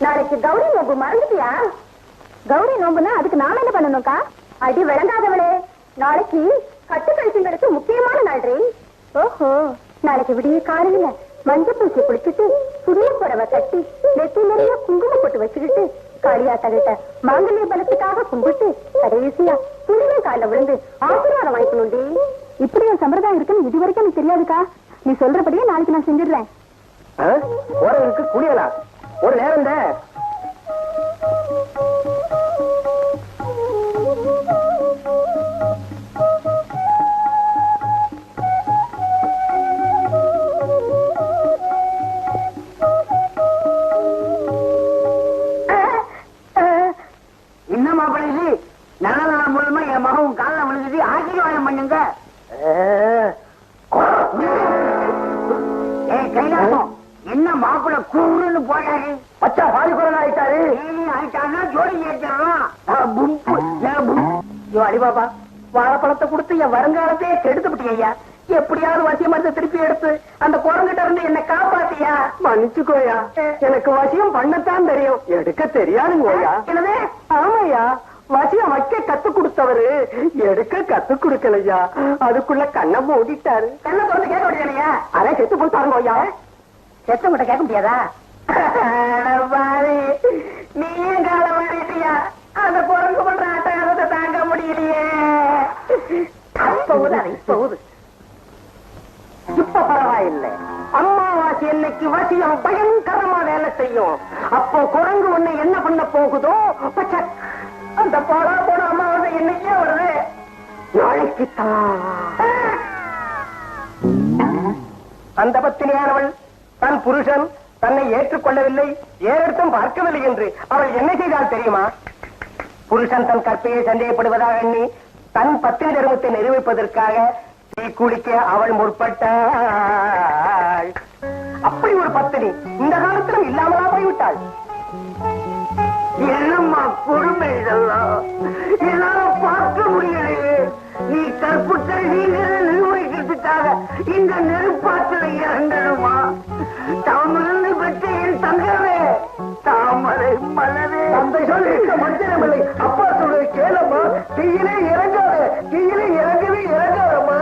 நாளைக்கு கௌரி நோம்பு மறந்துட்டியா? கௌரி நோம்புனா அதுக்கு நாம என்ன பண்ணணும்க்கா? அடி விளங்காதவளே. நாளைக்கு கட்டு கழிச்சுங்களுக்கு முக்கியமான நாள்றி ஓஹோ நாளைக்கு விடிய காலையில மஞ்சள் பூச்சி குளிச்சுட்டு புதிய புடவை கட்டி நெத்தி நிறைய குங்குமம் போட்டு வச்சுக்கிட்டு காளியாத்தகிட்ட மாங்கல்ய பலத்துக்காக கும்பிட்டு கடைசியா புனித கால விழுந்து ஆசீர்வாதம் வாங்கிக்கணும்டி இப்படி ஒரு சம்பிரதாயம் இருக்குன்னு இது வரைக்கும் எனக்கு தெரியாதுக்கா. நீ சொல்றபடியே நாளைக்கு நான் செஞ்சிடுறேன். குளியலா? ஒரு நேரம் தான் மூலமா என் மகன் பண்ணுங்க கைலாசம் என்ன மாப்பிள்ளை கூறுன்னு போறாரு பச்சா பாதி குரல் ஆயிட்டாரு? ஏய், ஆயிட்டான்னா ஜோடி ஐயோ அலிபாபா வாழைப்பழத்தை கொடுத்து என் வருங்காலத்தையே கெடுத்து விட்டியா எப்படியாவது வசிய மருந்து திருப்பி எடுத்து அந்த குரங்கிட்ட இருந்து என்ன காப்பாத்தியா? மன்னிச்சுக்கோயா. எனக்கு வசியம் பண்ணத்தான் தெரியும். எடுக்க தெரியாதுங்கோயா என்னது? ஆமாயா வசியம் வைக்க கத்து கொடுத்தவரு. எடுக்க கத்து கொடுக்கலையா. அதுக்குள்ள கண்ணை மூடிட்டாரு. கண்ணை திறந்து கேட்க முடியலையா அதான் செத்து போய் பாருங்கய்யா செத்தவங்கிட்ட கேட்க முடியாதா? நீயும் கால மாறிட்டியா? அந்த குரங்கு பண்ற அட்டகாரத்தை தாங்க முடியலையே. போகுது அது இப்ப இப்ப பரவாயில்லை. அம்மாவாசி என்னைக்கு வசியம் பயங்கரமா வேலை செய்யும். அப்போ குரங்கு ஒண்ணு என்ன பண்ண போகுதோ? அந்த போடா போட அம்மாவாசை என்னைக்கே வருது. நாளைக்கு அந்த பத்தினியானவள் தன் புருஷன் தன்னை ஏற்றுக்கொள்ளவில்லை ஏறெடுத்தும் பார்க்கவில்லை என்று அவள் என்ன செய்தால் தெரியுமா? புருஷன் தன் கற்பையை சந்தேகப்படுவதாக எண்ணி தன் பத்தினி தர்மத்தை நிரூபிப்பதற்காக தீ குளிக்க அவள் முற்பட்டாள். அப்படி ஒரு பத்தினி இந்த காலத்திலும் இல்லாமலா போய்விட்டாள். தாமிருந்து பெற்ற என் தங்கவே தாமரை மலரே. தந்தை சொல்லிட்ட மஞ்சளமில்லை அப்பா சொல்றது கேளம்மா தீயிலே இறங்காத தீயிலே இறங்கவே இறங்காதம்மா.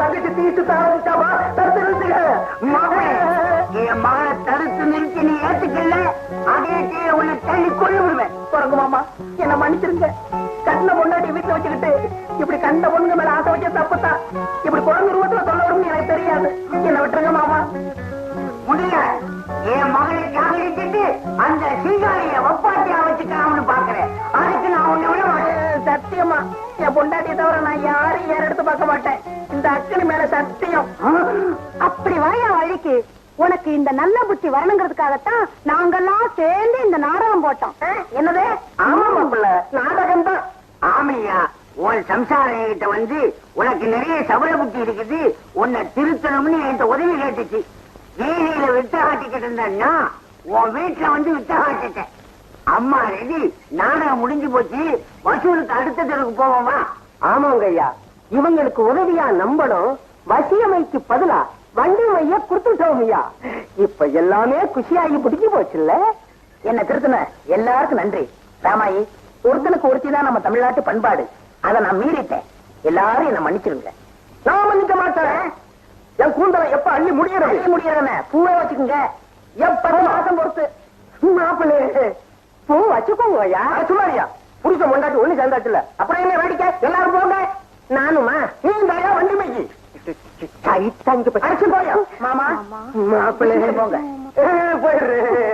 தங்கச்சி தீட்டு தாரம்பிச்சாமா தடுத்து நிறுத்துங்க மகனே, என் மகனை தடுத்து நிறுத்தி நீ ஏத்துக்கல. அதே உன்னை தள்ளி கொண்டு விடுவேன். குரங்கு மாமா என்ன மன்னிச்சிருங்க. இப்படி குரங்கு ரூபத்துல சொல்ல வரும்னு எனக்கு தெரியாது. என்ன விட்டுருங்க மாமா. முடியல. என் மகனை காதலிச்சுட்டு அந்த சிங்காரிய வப்பாட்டியா வச்சுக்கலாம்னு பாக்குறேன் அதுக்கு நான் உன்னை விட மாட்டேன். அஹ், சத்தியமா. என் பொண்டாட்டியை தவிர நான் யாரையும் ஏற எடுத்து பார்க்க மாட்டேன். இந்த அக்கனி மேல சத்தியம். அப்படி வாயா வழிக்கு உனக்கு இந்த நல்ல புத்தி வரணுங்கிறதுக்காகத்தான் நாங்கெல்லாம் சேர்ந்து இந்த நாடகம் போட்டோம். என்னது? ஆமா மாப்பிள்ள. உன் சம்சாரிகிட்ட வந்து உனக்கு நிறைய சபல புத்தி இருக்குது. உன்னை திருத்தணும்னு என்கிட்ட உதவி கேட்டுச்சு. வீதியில வித்த காட்டிக்கிட்டு இருந்தேன்னா உன் வீட்டுல வந்து வித்த காட்டிட்டேன். அம்மா ரெடி நாடகம் முடிஞ்சு போச்சு. வசூலுக்கு அடுத்த தெருக்கு போவோமா? ஆமாங்க ஐயா. இவங்களுக்கு உதவியா நம்பணும். வசியமைக்கு பதிலா வண்டி மைய கொடுத்துட்டோம் ஐயா. இப்ப எல்லாமே குஷியாகி பிடிச்சு போச்சுல்ல? என்ன திருத்தன? எல்லாருக்கும் நன்றி. ராமாயி ஒருத்தனுக்கு ஒருத்தி தான் நம்ம தமிழ்நாட்டு பண்பாடு. அதை நான் மீறிட்டேன். எல்லாரும் என்ன மன்னிச்சிருங்க. நான் மன்னிக்க மாட்டேன். என் கூந்தலை எப்ப அள்ளி முடியறது? அள்ளி முடியறன பூவை வச்சுக்கோங்க. எப்ப மாசம் பொறுத்து. மாப்பிள்ளை. பூ வச்சுக்கோங்க ஐயா. சும்மாரியா புருஷன் கொண்டாட்டி ஒண்ணு சேர்ந்தாச்சுல அப்புறம் என்ன வேடிக்கை? எல்லாரும் போங்க. நானுமா? நீ தாயா வண்டி மையி அடிச்சு போயா? மாமா. மாப்பிள்ளை போங்க. போயிடுறேன்.